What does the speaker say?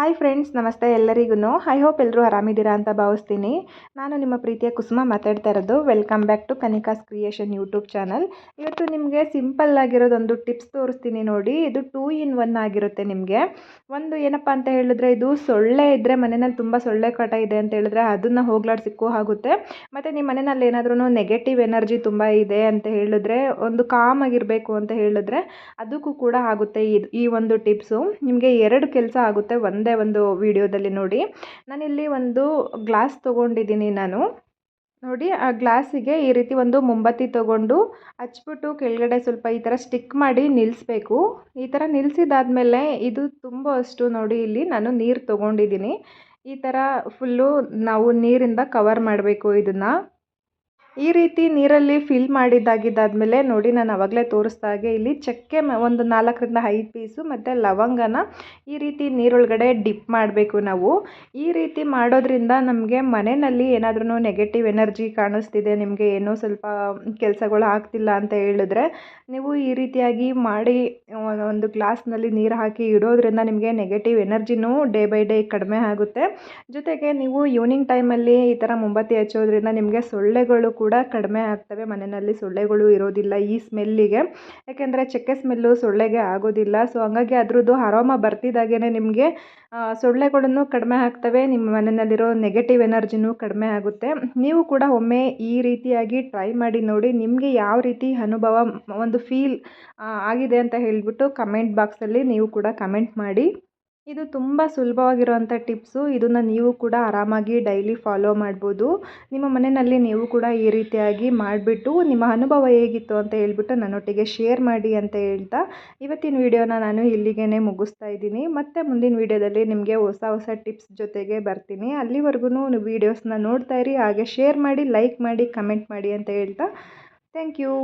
Hi friends ನಮಸ್ತೆ ಎಲ್ಲರಿಗೂ I hope ಎಲ್ಲರೂ ಆರಾಮಿದ್ದೀರಾ ಅಂತ ಭಾವಿಸ್ತೀನಿ. ನಾನು ನಿಮ್ಮ ಪ್ರೀತಿಯ ಕುಸುಮ ಮಾತಾಡ್ತಾ ಇರೋದು. Welcome back to Kanika's creation YouTube channel ಇವತ್ತು ನಿಮಗೆ ಸಿಂಪಲ್ ಆಗಿರೋದೊಂದು ಟಿಪ್ಸ್ ತೋರಿಸ್ತೀನಿ ನೋಡಿ. ಇದು ಟೂ ಇನ್ ಒನ್ ಆಗಿರುತ್ತೆ ನಿಮಗೆ. ಒಂದು ಏನಪ್ಪ ಅಂತ ಹೇಳಿದ್ರೆ, ಇದು ಸೊಳ್ಳೆ ಇದ್ದರೆ ಮನೆಯಲ್ಲಿ ತುಂಬ ಸೊಳ್ಳೆ ಕಾಟ ಇದೆ ಅಂತ ಹೇಳಿದ್ರೆ ಅದನ್ನು ಹೋಗ್ಲಾಡ್ಸಿಕ್ಕೂ ಆಗುತ್ತೆ ಮತ್ತು ನಿಮ್ಮ ಮನೆಯಲ್ಲಿ ಏನಾದ್ರೂ ನೆಗೆಟಿವ್ ಎನರ್ಜಿ ತುಂಬ ಇದೆ ಅಂತ ಹೇಳಿದ್ರೆ, ಒಂದು ಕಾಮ್ ಆಗಿರಬೇಕು ಅಂತ ಹೇಳಿದ್ರೆ, ಅದಕ್ಕೂ ಕೂಡ ಆಗುತ್ತೆ ಈ ಒಂದು ಟಿಪ್ಸು ನಿಮಗೆ ಎರಡು ಕೆಲಸ ಆಗುತ್ತೆ, ಒಂದೇ ಒಂದು ವಿಡಿಯೋದಲ್ಲಿ ನೋಡಿ. ನಾನಿಲ್ಲಿ ಒಂದು ಗ್ಲಾಸ್ ತೊಗೊಂಡಿದ್ದೀನಿ ನಾನು. ನೋಡಿ, ಆ ಗ್ಲಾಸಿಗೆ ಈ ರೀತಿ ಒಂದು ಮೊಂಬತ್ತಿ ತೊಗೊಂಡು ಹಚ್ಬಿಟ್ಟು ಕೆಳಗಡೆ ಸ್ವಲ್ಪ ಈ ಥರ ಸ್ಟಿಕ್ ಮಾಡಿ ನಿಲ್ಲಿಸ್ಬೇಕು. ಈ ಥರ ನಿಲ್ಲಿಸಿದಾದ್ಮೇಲೆ ಇದು ತುಂಬ ಅಷ್ಟು ನೋಡಿ ಇಲ್ಲಿ ನಾನು ನೀರು ತೊಗೊಂಡಿದ್ದೀನಿ. ಈ ಥರ ಫುಲ್ಲು ನಾವು ನೀರಿಂದ ಕವರ್ ಮಾಡಬೇಕು ಇದನ್ನು. ಈ ರೀತಿ ನೀರಲ್ಲಿ ಫಿಲ್ ಮಾಡಿದ್ದಾಗಿದ್ದಾದಮೇಲೆ ನೋಡಿ ನಾನು ಆವಾಗಲೇ ತೋರಿಸ್ದಾಗೆ ಇಲ್ಲಿ ಚಕ್ಕೆ ಒಂದು ನಾಲ್ಕರಿಂದ ಐದು ಪೀಸು ಮತ್ತು ಲವಂಗನ ಈ ರೀತಿ ನೀರೊಳಗಡೆ ಡಿಪ್ ಮಾಡಬೇಕು ನಾವು. ಈ ರೀತಿ ಮಾಡೋದ್ರಿಂದ ನಮಗೆ ಮನೆಯಲ್ಲಿ ಏನಾದ್ರೂ ನೆಗೆಟಿವ್ ಎನರ್ಜಿ ಕಾಣಿಸ್ತಿದೆ, ನಿಮಗೆ ಏನೋ ಸ್ವಲ್ಪ ಕೆಲಸಗಳು ಆಗ್ತಿಲ್ಲ ಅಂತ ಹೇಳಿದ್ರೆ ನೀವು ಈ ರೀತಿಯಾಗಿ ಮಾಡಿ, ಒಂದು ಗ್ಲಾಸ್ನಲ್ಲಿ ನೀರು ಹಾಕಿ ಇಡೋದ್ರಿಂದ ನಿಮಗೆ ನೆಗೆಟಿವ್ ಎನರ್ಜಿನೂ ಡೇ ಬೈ ಡೇ ಕಡಿಮೆ ಆಗುತ್ತೆ. ಜೊತೆಗೆ ನೀವು ಈವ್ನಿಂಗ್ ಟೈಮಲ್ಲಿ ಈ ಥರ ಮೊಂಬತ್ತಿ ಹಚ್ಚೋದ್ರಿಂದ ನಿಮಗೆ ಸೊಳ್ಳೆಗಳು ಕೂಡ ಕಡಿಮೆ ಆಗ್ತವೆ. ಮನೆಯಲ್ಲಿ ಸೊಳ್ಳೆಗಳು ಇರೋದಿಲ್ಲ ಈ ಸ್ಮೆಲ್ಲಿಗೆ. ಯಾಕೆಂದರೆ ಚಕ್ಕೆ ಸ್ಮೆಲ್ಲು ಸೊಳ್ಳೆಗೆ ಆಗೋದಿಲ್ಲ. ಸೊ ಹಂಗಾಗಿ ಅದರದ್ದು ಅರೋಮ ಬರ್ತಿದ್ದಾಗೇ ನಿಮಗೆ ಸೊಳ್ಳೆಗಳನ್ನು ಕಡಿಮೆ ಆಗ್ತವೆ. ನಿಮ್ಮ ಮನೆಯಲ್ಲಿರೋ ನೆಗೆಟಿವ್ ಎನರ್ಜಿನೂ ಕಡಿಮೆ ಆಗುತ್ತೆ. ನೀವು ಕೂಡ ಒಮ್ಮೆ ಈ ರೀತಿಯಾಗಿ ಟ್ರೈ ಮಾಡಿ ನೋಡಿ, ನಿಮಗೆ ಯಾವ ರೀತಿ ಅನುಭವ ಒಂದು ಫೀಲ್ ಆಗಿದೆ ಅಂತ ಹೇಳಿಬಿಟ್ಟು ಕಮೆಂಟ್ ಬಾಕ್ಸಲ್ಲಿ ನೀವು ಕೂಡ ಕಮೆಂಟ್ ಮಾಡಿ. ಇದು ತುಂಬ ಸುಲಭವಾಗಿರುವಂಥ ಟಿಪ್ಸು. ಇದನ್ನು ನೀವು ಕೂಡ ಆರಾಮಾಗಿ ಡೈಲಿ ಫಾಲೋ ಮಾಡ್ಬೋದು. ನಿಮ್ಮ ಮನೆಯಲ್ಲಿ ನೀವು ಕೂಡ ಈ ರೀತಿಯಾಗಿ ಮಾಡಿಬಿಟ್ಟು ನಿಮ್ಮ ಅನುಭವ ಹೇಗಿತ್ತು ಅಂತ ಹೇಳ್ಬಿಟ್ಟು ನನ್ನೊಟ್ಟಿಗೆ ಶೇರ್ ಮಾಡಿ ಅಂತ ಹೇಳ್ತಾ ಇವತ್ತಿನ ವಿಡಿಯೋನ ನಾನು ಇಲ್ಲಿಗೇ ಮುಗಿಸ್ತಾ ಇದ್ದೀನಿ. ಮತ್ತು ಮುಂದಿನ ವಿಡಿಯೋದಲ್ಲಿ ನಿಮಗೆ ಹೊಸ ಹೊಸ ಟಿಪ್ಸ್ ಜೊತೆಗೆ ಬರ್ತೀನಿ. ಅಲ್ಲಿವರೆಗೂ ವೀಡಿಯೋಸ್ನ ನೋಡ್ತಾ ಇರಿ, ಹಾಗೆ ಶೇರ್ ಮಾಡಿ, ಲೈಕ್ ಮಾಡಿ, ಕಮೆಂಟ್ ಮಾಡಿ ಅಂತ ಹೇಳ್ತಾ ಥ್ಯಾಂಕ್ ಯು.